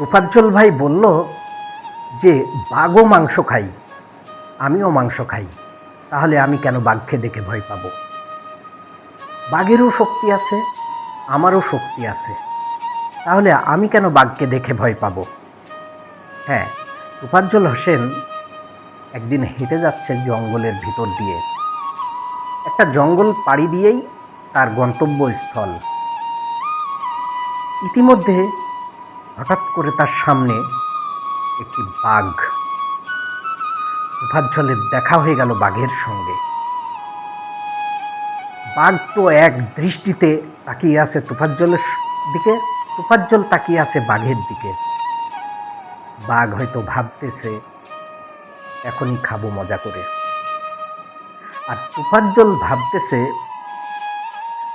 তোফাজ্জল ভাই বলল যে, বাঘও মাংস খাই, আমিও মাংস খাই, তাহলে আমি কেন বাঘকে দেখে ভয় পাবো? বাঘেরও শক্তি আছে, আমারও শক্তি আছে, তাহলে আমি কেন বাঘকে দেখে ভয় পাবো? হ্যাঁ তোফাজ্জল হোসেন একদিন হেঁটে যাচ্ছে জঙ্গলের ভিতর দিয়ে। একটা জঙ্গল পাড়ি দিয়েই তার গন্তব্যস্থল। ইতিমধ্যে হঠাৎ করে তার সামনে একটি বাঘ। তোফাজ্জলের দেখা হয়ে গেল বাঘের সঙ্গে। বাঘ তো এক দৃষ্টিতে তাকিয়ে আছে তোফাজ্জলের দিকে, তোফাজ্জল তাকিয়ে আছে বাঘের দিকে। বাঘ হয়তো ভাবতেছে, এখনই খাব মজা করে। আর তোফাজ্জল ভাবতেছে,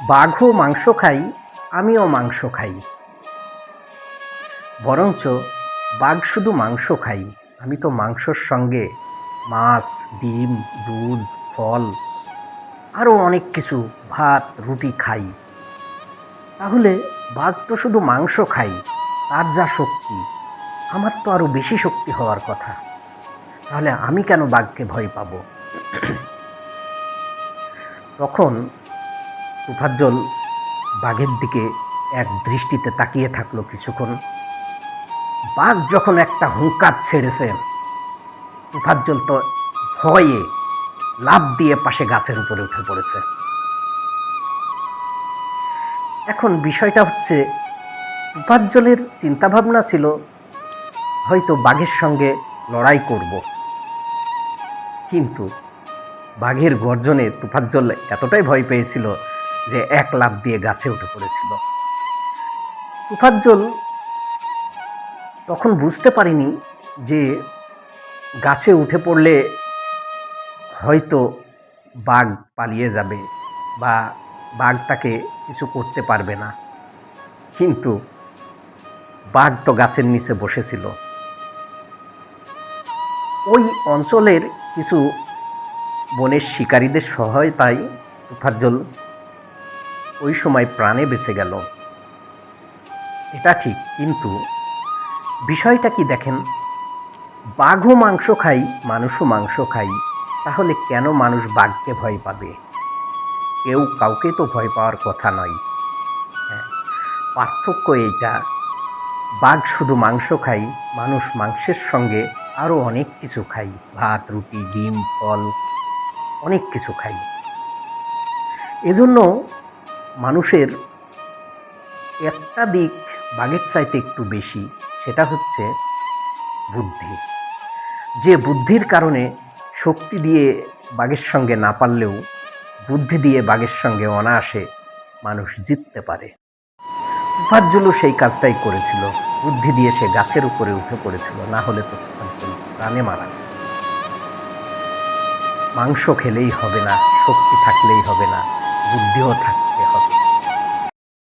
বাঘও মাংস খাই, আমিও মাংস খাই। বরঞ্চ বাঘ শুধু মাংস খাই। আমি তো মাংসর সঙ্গে মাছ, ডিম, দুধ, ফল, আরও অনেক কিছু, ভাত, রুটি খাই। তাহলে বাঘ তো শুধু মাংস খাই, তার যা শক্তি, আমার তো আরও বেশি শক্তি হওয়ার কথা। তাহলে আমি কেন বাঘকে ভয় পাব? তখন তুফাজ্জল বাঘের দিকে এক দৃষ্টিতে তাকিয়ে থাকল কিছুক্ষণ। বাঘ যখন একটা হুঙ্কার ছেড়েছে, তুফাজ্জল তো ভয়ে লাভ দিয়ে পাশে গাছের উপরে উঠে পড়েছে। এখন বিষয়টা হচ্ছে, তুফাজ্জলের চিন্তাভাবনা ছিল, হয়তো বাঘের সঙ্গে লড়াই করব। কিন্তু বাঘের গর্জনে তুফাজ্জল এতটাই ভয় পেয়েছিল যে এক লাভ দিয়ে গাছে উঠে পড়েছিল। তুফাজ্জল তখন বুঝতে পারিনি যে গাছে উঠে পড়লে হয়তো বাঘ পালিয়ে যাবে বা বাঘ তাকে কিছু করতে পারবে না। কিন্তু বাঘ তো গাছের নিচে বসেছিল। ওই অঞ্চলের কিছু বনের শিকারীদের সহায়তায় তুফাজ্জল ওই সময় প্রাণে বেঁচে গেল। এটা ঠিক, কিন্তু বিষয়টা কি দেখেন? বাঘও মাংস খাই মানুষও মাংস খাই তাহলে কেন মানুষ বাঘকে ভয় পাবে? কেউ কাউকে তো ভয় পাওয়ার কথা নয়। হ্যাঁ পার্থক্য এইটা। বাঘ শুধু মাংস খাই মানুষ মাংসের সঙ্গে আরও অনেক কিছু খাই ভাত, রুটি, ডিম, ফল, অনেক কিছু খাই এজন্য মানুষের একটা দিক বাঘের চাইতে একটু বেশি। সেটা হচ্ছে বুদ্ধি। যে বুদ্ধির কারণে শক্তি দিয়ে বাঘের সঙ্গে না পারলেও বুদ্ধি দিয়ে বাঘের সঙ্গে অনায়াসে মানুষ জিততে পারে। তুফাজ্জলও সেই কাজটাই করেছিল। বুদ্ধি দিয়ে সে গাছের উপরে উঠে পড়েছিল, না হলে তো প্রাণে মারা যেত। মাংস খেলেই হবে না, শক্তি থাকলেই হবে না, বুদ্ধিও থাকতে